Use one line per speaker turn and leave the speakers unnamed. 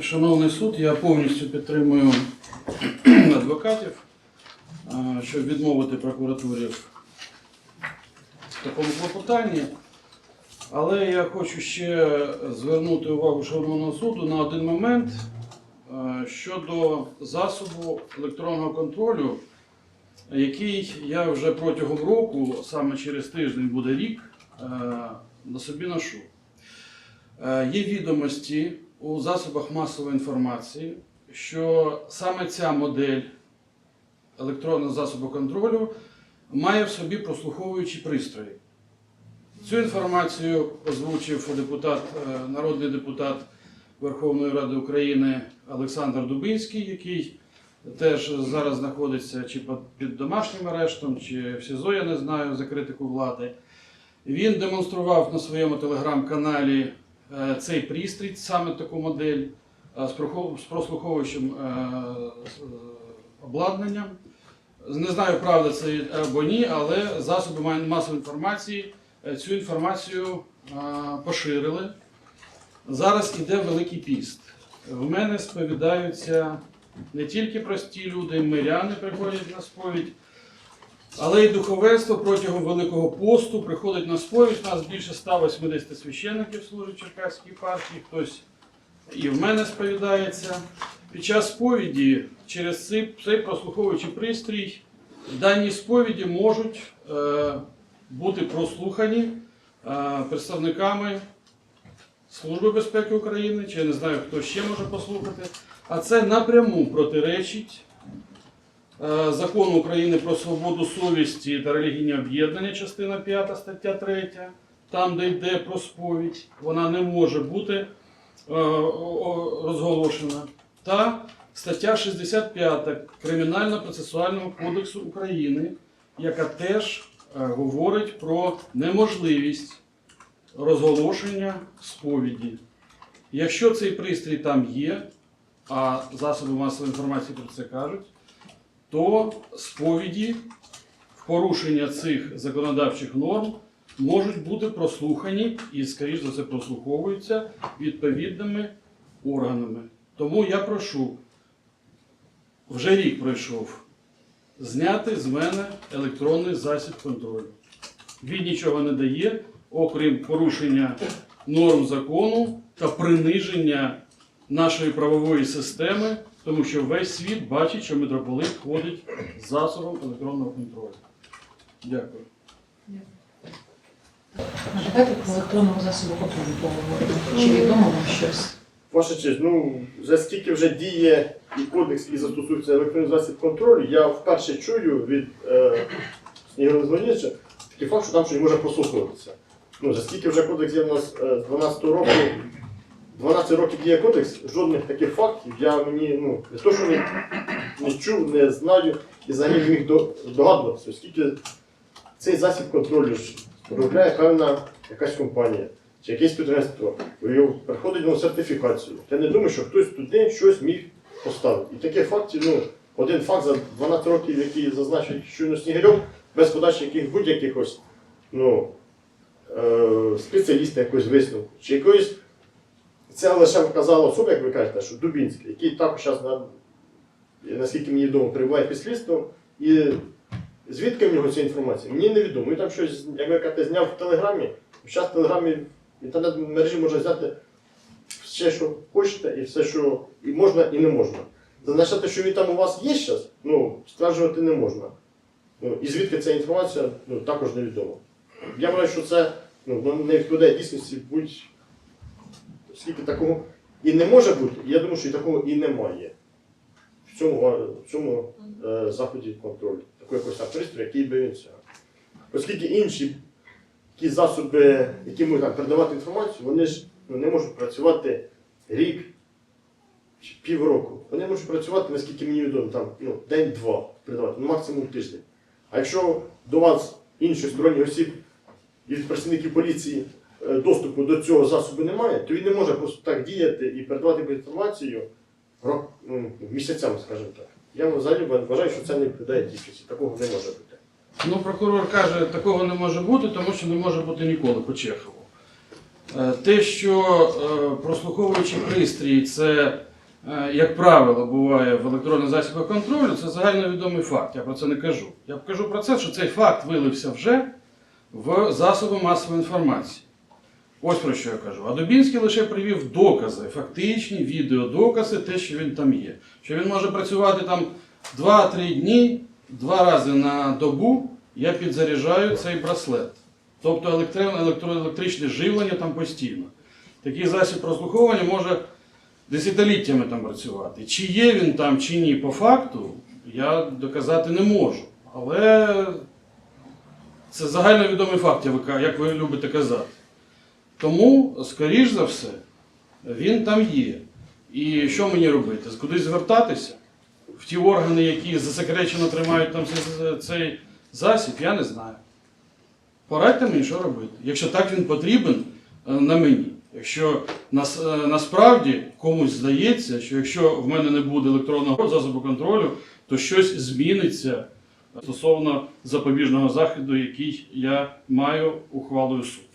Шановний суд, я повністю підтримую адвокатів, щоб відмовити прокуратурі в такому клопотанні. Але я хочу ще звернути увагу шановного суду на один момент щодо засобу електронного контролю, який я вже протягом року, саме через тиждень буде рік, на собі ношу. Є відомості у засобах масової інформації, що саме ця модель електронного засобу контролю має в собі прослуховуючі пристрої. Цю інформацію озвучив депутат, е, народний депутат Верховної Ради України Олександр Дубинський, який теж зараз знаходиться чи під- домашнім арештом, чи в СІЗО, я не знаю, за критику влади. Він демонстрував на своєму телеграм-каналі цей пристрій, саме таку модель е, з прослуховуючим е, е, обладнанням. Не знаю, правда це або ні, але засоби ма- масової інформації е, цю інформацію е, поширили. Зараз іде Великий піст. В мене сповідаються не тільки прості люди, миряни приходять на сповідь, але й духовенство протягом Великого посту приходить на сповідь. У нас більше 180 священників служить Черкаській єпархії, хтось і в мене сповідається. Під час сповіді через цей, цей прослуховуючий пристрій дані сповіді можуть е, бути прослухані е, представниками Служби безпеки України, чи я не знаю, хто ще може послухати. А це напряму протиречить закону України про свободу совісті та релігійні об'єднання, частина 5 стаття 3, там, де йде про сповідь, вона не може бути е, розголошена. Та стаття 65 Кримінально-процесуального кодексу України, яка теж е, говорить про неможливість розголошення сповіді. Якщо цей пристрій там є, а засоби масової інформації про це кажуть, то сповіді в порушення цих законодавчих норм можуть бути прослухані і, скоріш за все, прослуховуються відповідними органами. Тому я прошу, вже рік пройшов, зняти з мене електронний засіб контролю. Він нічого не дає, окрім порушення норм закону та приниження нашої правової системи, тому що весь світ бачить, що митрополит ходить з засобом електронного контролю. Дякую.
А про електронному засобу контролю поговоримо. Чи відомо вам щось?
Ваша честь, ну за скільки вже діє і кодекс, і застосується електронний засіб контролю, я вперше чую від е, Ігоря Зеленіча такий факт, що там щось може прослуховуватися. Ну, за скільки вже кодекс є в нас е, з 12 року, 12 років діє кодекс, жодних таких фактів я мені ну, не то, що не, не чув, не знаю і взагалі не міг до- здогадуватися, оскільки цей засіб контролю ж виробляє певна якась компанія чи якесь підприємство, приходить на сертифікацію. Я не думаю, що хтось туди щось міг поставити. І таких фактів, ну, один факт за 12 років, який зазначив щойно Снігирьов, без подачі яких будь-яких ну, е, спеціаліста якогось висновку, чи якоїсь. Це лише вказала особа, як ви кажете, що Дубінський, який також зараз, наскільки мені відомо, перебуває під слідством. І звідки в нього ця інформація? Мені невідомо. Він там щось, як ви кажете, зняв в Телеграмі. Зараз в Телеграмі в інтернет-мережі можна взяти все, що хочете, і все, що і можна, і не можна. Зазначати, що він там у вас є зараз, ну, стверджувати не можна. Ну, і звідки ця інформація, ну, також невідомо. Я вважаю, що це ну, ну, не відповідає дійсності будь скільки такого і не може бути, я думаю, що і такого і немає в цьому, в цьому е, заході контролю. Такого якогось там пристрою, який би він цього. Оскільки інші ті засоби, які можуть там, передавати інформацію, вони ж ну, не можуть працювати рік чи півроку. Вони можуть працювати, наскільки мені відомо, там, ну, день-два передавати, ну, максимум тиждень. А якщо до вас інших сторонніх осіб від працівників поліції доступу до цього засобу немає, то він не може просто так діяти і передавати інформацію ну, місяцями, скажімо так. Я взагалі вважаю, що це не відповідає дійсності. Такого не може бути.
Ну, прокурор каже, такого не може бути, тому що не може бути ніколи по Чехову. Е, Те, що е, прослуховуючий пристрій це е, як правило, буває в електронних засобах контролю, це загальновідомий факт. Я про це не кажу. Я кажу про це, що цей факт вилився вже в засоби масової інформації. Ось про що я кажу. А Дубінський лише привів докази, фактичні відеодокази, те, що він там є. Що він може працювати там 2-3 дні, два рази на добу я підзаряджаю цей браслет. Тобто електро- електроелектричне живлення там постійно. Такий засіб прослуховування може десятиліттями там працювати. Чи є він там, чи ні, по факту, я доказати не можу. Але це загальновідомий факт, як ви любите казати. Тому, скоріш за все, він там є. І що мені робити? Кудись звертатися? В ті органи, які засекречено тримають там цей- засіб, я не знаю. Порадьте мені, що робити. Якщо так він потрібен е, на мені. Якщо нас, е, насправді комусь здається, що якщо в мене не буде електронного засобу контролю, то щось зміниться стосовно запобіжного заходу, який я маю ухвалою суду.